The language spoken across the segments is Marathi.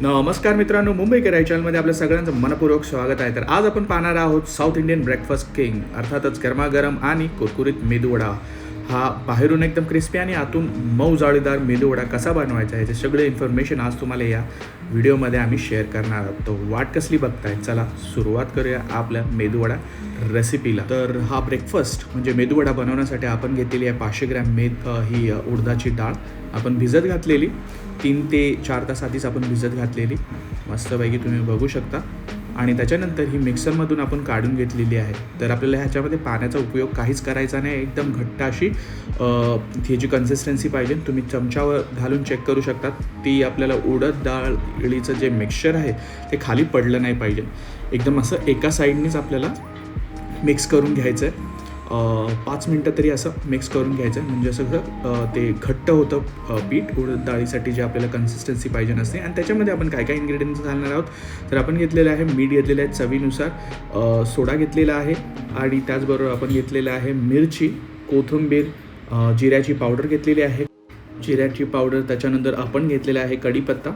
नमस्कार मित्रांनो मुंबई कराय चॅनलमध्ये आपल्या सगळ्यांचं मनपूर्वक स्वागत आहे. तर आज आपण पाहणार आहोत साऊथ इंडियन ब्रेकफास्ट किंग अर्थातच गरमागरम आणि कुरकुरीत मेदूवडा हा बाहेरून एकदम क्रिस्पी आणि आतून मऊ जाळीदार मेदूवडा कसा बनवायचा याचे सगळे इन्फॉर्मेशन आज तुम्हाला या व्हिडिओमध्ये आम्ही शेअर करणार आहोत. तर वाट कसली बघताय? चला सुरुवात करूया आपल्या मेदूवडा रेसिपीला तर हा ब्रेकफास्ट म्हणजे मेदूवडा बनवण्यासाठी आपण घेतलेली आहे पाचशे ग्रॅम मेद ही उडदाची डाळ. आपण भिजत घातलेली. तीन ते चार तास आधीच आपण भिजत घातलेली. मस्तपैकी तुम्ही बघू शकता. आणि त्याच्यानंतर ही मिक्सरमधून आपण काढून घेतलेली आहे. तर आपल्याला ह्याच्यामध्ये पाण्याचा उपयोग काहीच करायचा नाही. एकदम घट्ट अशी ही जी कन्सिस्टन्सी पाहिजे तुम्ही चमच्यावर घालून चेक करू शकता ती आपल्याला उडद डाळ इळीचं जे मिक्सचर आहे ते खाली पडलं नाही पाहिजे. एकदम असं एका साईडनेच आपल्याला मिक्स करून घ्यायचं आहे पाच मिनटं तरी असं मिक्स करून घ्यायचं. म्हणजे सगळं ते घट्ट होतं पीठ. उडद डाळीसाठी जे आपल्याला कन्सिस्टन्सी पाहिजे नसते. आणि त्याच्यामध्ये आपण काय काय इन्ग्रेडियंट्स घालणार आहोत? तर आपण घेतलेलं आहे मीठ घेतलेलं आहे चवीनुसार. सोडा घेतलेला आहे. आणि त्याचबरोबर आपण घेतलेलं आहे मिरची कोथिंबीर जिऱ्याची पावडर घेतलेली आहे. जिऱ्याची पावडर त्याच्यानंतर आपण घेतलेला आहे कढीपत्ता.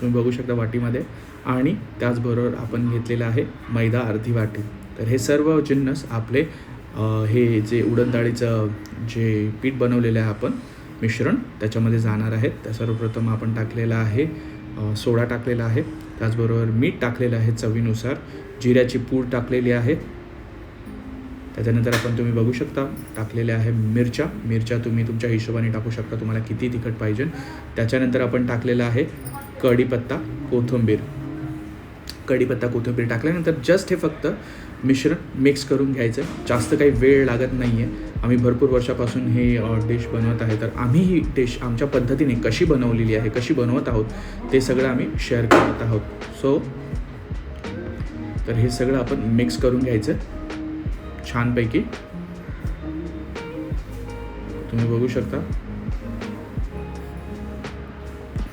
तुम्ही बघू शकता वाटीमध्ये. आणि त्याचबरोबर आपण घेतलेलं आहे मैदा अर्धी वाटी. तर हे सर्व जिन्नस आपले हे जे उडनदाळीचं जे पीठ बनवलेलं आहे आपण मिश्रण त्याच्यामध्ये जाणार आहेत त्या सर्वप्रथम आपण टाकलेलं आहे सोडा टाकलेला आहे. त्याचबरोबर मीठ टाकलेलं आहे चवीनुसार. जिऱ्याची पूड टाकलेली आहे. त्याच्यानंतर आपण तुम्ही बघू शकता टाकलेल्या आहे मिरच्या. मिरच्या तुम्ही तुमच्या हिशोबाने टाकू शकता. तुम्हाला किती तिखट पाहिजे. त्याच्यानंतर आपण टाकलेलं आहे कढीपत्ता कोथिंबीर. कढीपत्ता कोथिंबीर टाकल्यानंतर जस्ट हे फक्त मिश्रण मिक्स करून घ्यायचं. आहे जास्त काही वेळ लागत नाही आहे आम्ही भरपूर वर्षापासून हे डिश बनवत आहे. तर आम्ही ही डिश आमच्या पद्धतीने कशी बनवलेली आहे कशी बनवत आहोत ते सगळं आम्ही शेअर करत आहोत. सो तर हे सगळं आपण मिक्स करून घ्यायचं. छानपैकी. तुम्ही बघू शकता.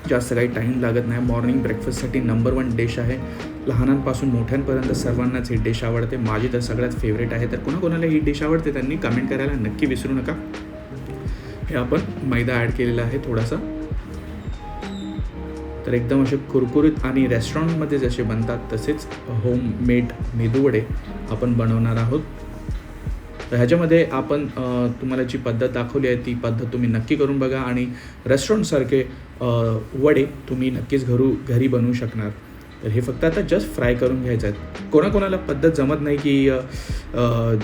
जास्त काही टाईम लागत नाही. मॉर्निंग ब्रेकफास्टसाठी नंबर वन डिश आहे. लहानांपासून मोठ्यांपर्यंत सर्वांनाच ही डिश आवडते. माझी तर सगळ्यात फेवरेट आहे. तर कोणाकोणाला ही डिश आवडते त्यांनी कमेंट करायला नक्की विसरू नका. हे आपण मैदा ॲड केलेला आहे थोडासा. तर एकदम असे कुरकुरीत आणि रेस्टॉरंटमध्ये जसे बनतात तसेच होम मेड मेदूवडे आपण बनवणार आहोत. तर ह्याच्यामध्ये आपण तुम्हाला जी पद्धत दाखवली आहे ती पद्धत तुम्ही नक्की करून बघा आणि रेस्टॉरंटसारखे वडे तुम्ही नक्कीच घरू घरी बनवू शकणार. तर हे फक्त आता जस्ट फ्राय करून घ्यायचं आहे कोणाकोणाला पद्धत जमत नाही की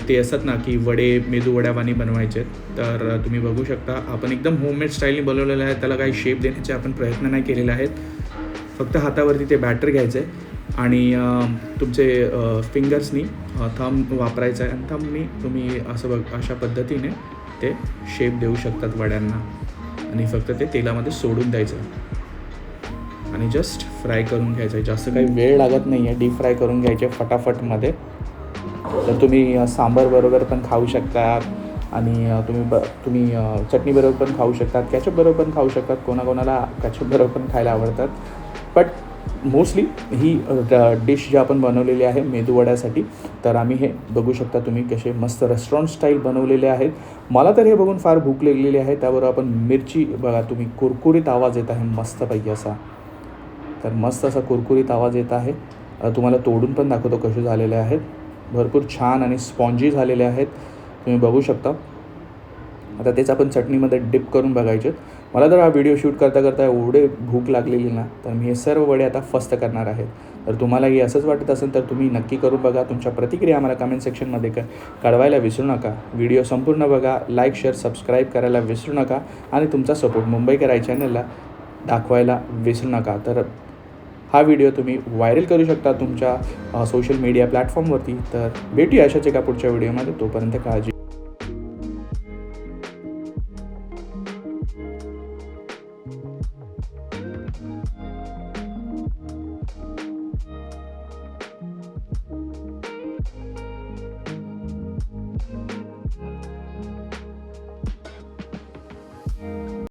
ते असतात ना की वडे मेदू वड्यावानी बनवायचे तर तुम्ही बघू शकता आपण एकदम होममेड स्टाईलने बनवलेलं आहे त्याला काही शेप देण्याचे आपण प्रयत्न नाही केलेले आहेत. फक्त हातावरती ते बॅटर घ्यायचं आहे आणि तुमचे फिंगर्सनी थंब वापरायचं आहे. आणि थंबनी तुम्ही असं बघ अशा पद्धतीने ते शेप देऊ शकतात वड्यांना. आणि फक्त ते तेलामध्ये सोडून द्यायचं आणि जस्ट फ्राय करून घ्यायचं आहे जास्त काही वेळ लागत नाही आहे डीप फ्राय करून घ्यायचे फटाफटमध्ये. तर तुम्ही सांबर सांबारबरोबर पण खाऊ शकतात आणि तुम्ही ब तुम्ही चटणीबरोबर पण खाऊ शकतात. कॅचअपबरोबर पण खाऊ शकतात. कोणाकोणाला कॅचअपबरोबर पण खायला आवडतात. बट मोस्टली ही डिश जी आपण बनवलेली आहे मेदूवड्यासाठी तर आम्ही हे बघू शकता तुम्ही कसे मस्त रेस्टॉरंट स्टाईल बनवलेले आहेत. मला तर हे बघून फार भूक लागलेली आहे. त्याबरोबर आपण मिरची बघा तुम्ही कुरकुरीत आवाज येत आहे मस्तपैकी असा. तर मस्त असा कुरकुरीत आवाज येत आहे. तुम्हाला तोडून पण दाखवतो कसे झालेले आहेत. भरपूर छान आणि स्पॉन्जी झालेले आहेत. तुम्ही बघू शकता. आता तेच आपण चटणीमध्ये डिप करून बघायचे. मला तर हा व्हिडिओ शूट करता करता एवढे भूक लागलेली ना तर मी हे सर्व वडे आता फस्त करणार आहे तर तुम्हालाही असंच वाटत असेल तर तुम्ही नक्की करून बघा. तुमच्या प्रतिक्रिया आम्हाला कमेंट सेक्शनमध्ये क कळवायला विसरू नका. व्हिडिओ संपूर्ण बघा. लाईक शेअर सबस्क्राईब करायला विसरू नका. आणि तुमचा सपोर्ट मुंबईकर आय चॅनलला दाखवायला विसरू नका. तर हा व्हिडिओ तुम्ही व्हायरल करू शकता तुमच्या सोशल मीडिया प्लॅटफॉर्मवरती तर भेटूया अशाच एका पुढच्या व्हिडिओमध्ये तोपर्यंत काळजी